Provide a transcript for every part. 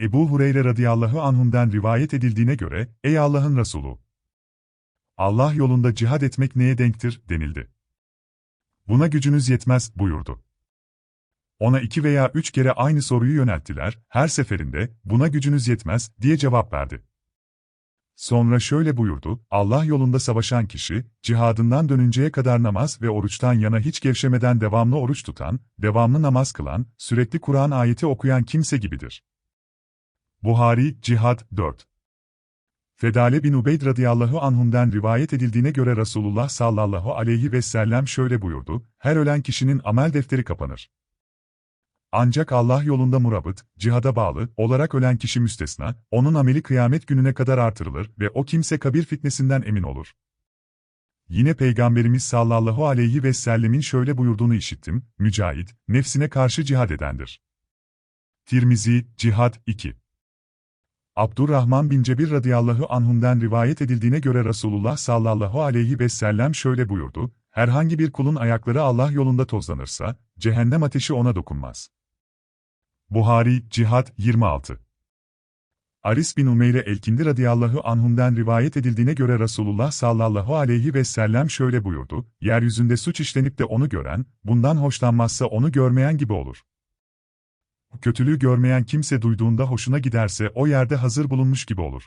Ebu Hureyre radıyallahu anhum'den rivayet edildiğine göre, ey Allah'ın Resulü! Allah yolunda cihad etmek neye denktir, denildi. Buna gücünüz yetmez, buyurdu. Ona iki veya üç kere aynı soruyu yönelttiler, her seferinde, buna gücünüz yetmez, diye cevap verdi. Sonra şöyle buyurdu, Allah yolunda savaşan kişi, cihadından dönünceye kadar namaz ve oruçtan yana hiç gevşemeden devamlı oruç tutan, devamlı namaz kılan, sürekli Kur'an ayeti okuyan kimse gibidir. Buhari, Cihad 4 Fedale bin Ubeyd radıyallahu anhum'den rivayet edildiğine göre Resulullah sallallahu aleyhi ve sellem şöyle buyurdu, her ölen kişinin amel defteri kapanır. Ancak Allah yolunda murabıt, cihada bağlı olarak ölen kişi müstesna, onun ameli kıyamet gününe kadar artırılır ve o kimse kabir fitnesinden emin olur. Yine Peygamberimiz sallallahu aleyhi ve sellemin şöyle buyurduğunu işittim, Mücahit, nefsine karşı cihad edendir. Tirmizi, Cihad 2 Abdurrahman bin Cebir radıyallahu anhum'den rivayet edildiğine göre Resulullah sallallahu aleyhi ve sellem şöyle buyurdu, herhangi bir kulun ayakları Allah yolunda tozlanırsa, cehennem ateşi ona dokunmaz. Buhari, Cihad 26 Aris bin Umeyre Elkindi radıyallahu anhum'den rivayet edildiğine göre Resulullah sallallahu aleyhi ve sellem şöyle buyurdu, yeryüzünde suç işlenip de onu gören, bundan hoşlanmazsa onu görmeyen gibi olur. Kötülüğü görmeyen kimse duyduğunda hoşuna giderse o yerde hazır bulunmuş gibi olur.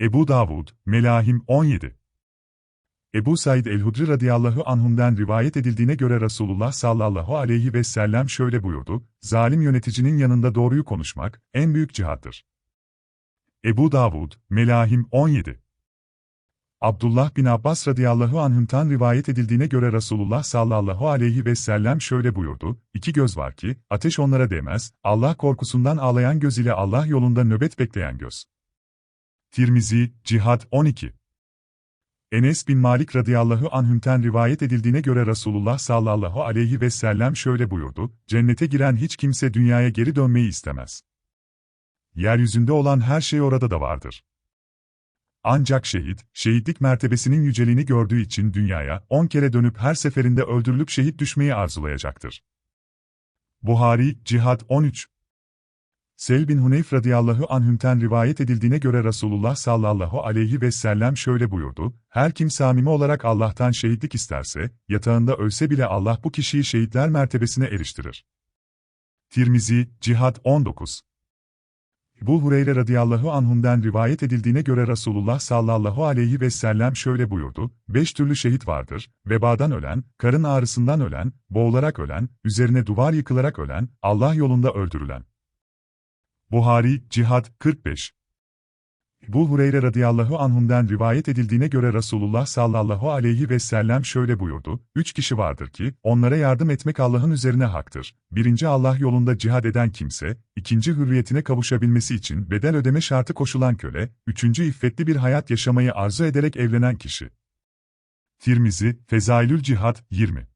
Ebu Davud, Melahim 17 Ebu Said el-Hudri radıyallahu anhum'den rivayet edildiğine göre Resulullah sallallahu aleyhi ve sellem şöyle buyurdu, zalim yöneticinin yanında doğruyu konuşmak, en büyük cihattır. Ebu Davud, Melahim 17 Abdullah bin Abbas radıyallahu anhüm'tan rivayet edildiğine göre Resulullah sallallahu aleyhi ve sellem şöyle buyurdu, iki göz var ki, ateş onlara değmez, Allah korkusundan ağlayan göz ile Allah yolunda nöbet bekleyen göz. Tirmizi, Cihad 12 Enes bin Malik radıyallahu anhümten rivayet edildiğine göre Resulullah sallallahu aleyhi ve sellem şöyle buyurdu, cennete giren hiç kimse dünyaya geri dönmeyi istemez. Yeryüzünde olan her şey orada da vardır. Ancak şehit, şehitlik mertebesinin yüceliğini gördüğü için dünyaya on kere dönüp her seferinde öldürülüp şehit düşmeyi arzulayacaktır. Buhari, Cihad 13 Sel bin Huneyf radıyallahu anhümten rivayet edildiğine göre Resulullah sallallahu aleyhi ve sellem şöyle buyurdu, her kim samimi olarak Allah'tan şehitlik isterse, yatağında ölse bile Allah bu kişiyi şehitler mertebesine eriştirir. Tirmizi, Cihad 19 bu Hureyre radıyallahu anhum'den rivayet edildiğine göre Resulullah sallallahu aleyhi ve sellem şöyle buyurdu, beş türlü şehit vardır, vebadan ölen, karın ağrısından ölen, boğularak ölen, üzerine duvar yıkılarak ölen, Allah yolunda öldürülen. Buhari, Cihad 45 Bu Hureyre radıyallahu anhum'den rivayet edildiğine göre Resulullah sallallahu aleyhi ve sellem şöyle buyurdu, Üç kişi vardır ki, onlara yardım etmek Allah'ın üzerine haktır. Birinci Allah yolunda cihad eden kimse, ikinci hürriyetine kavuşabilmesi için bedel ödeme şartı koşulan köle, üçüncü iffetli bir hayat yaşamayı arzu ederek evlenen kişi. Tirmizi, Fezailül Cihad 20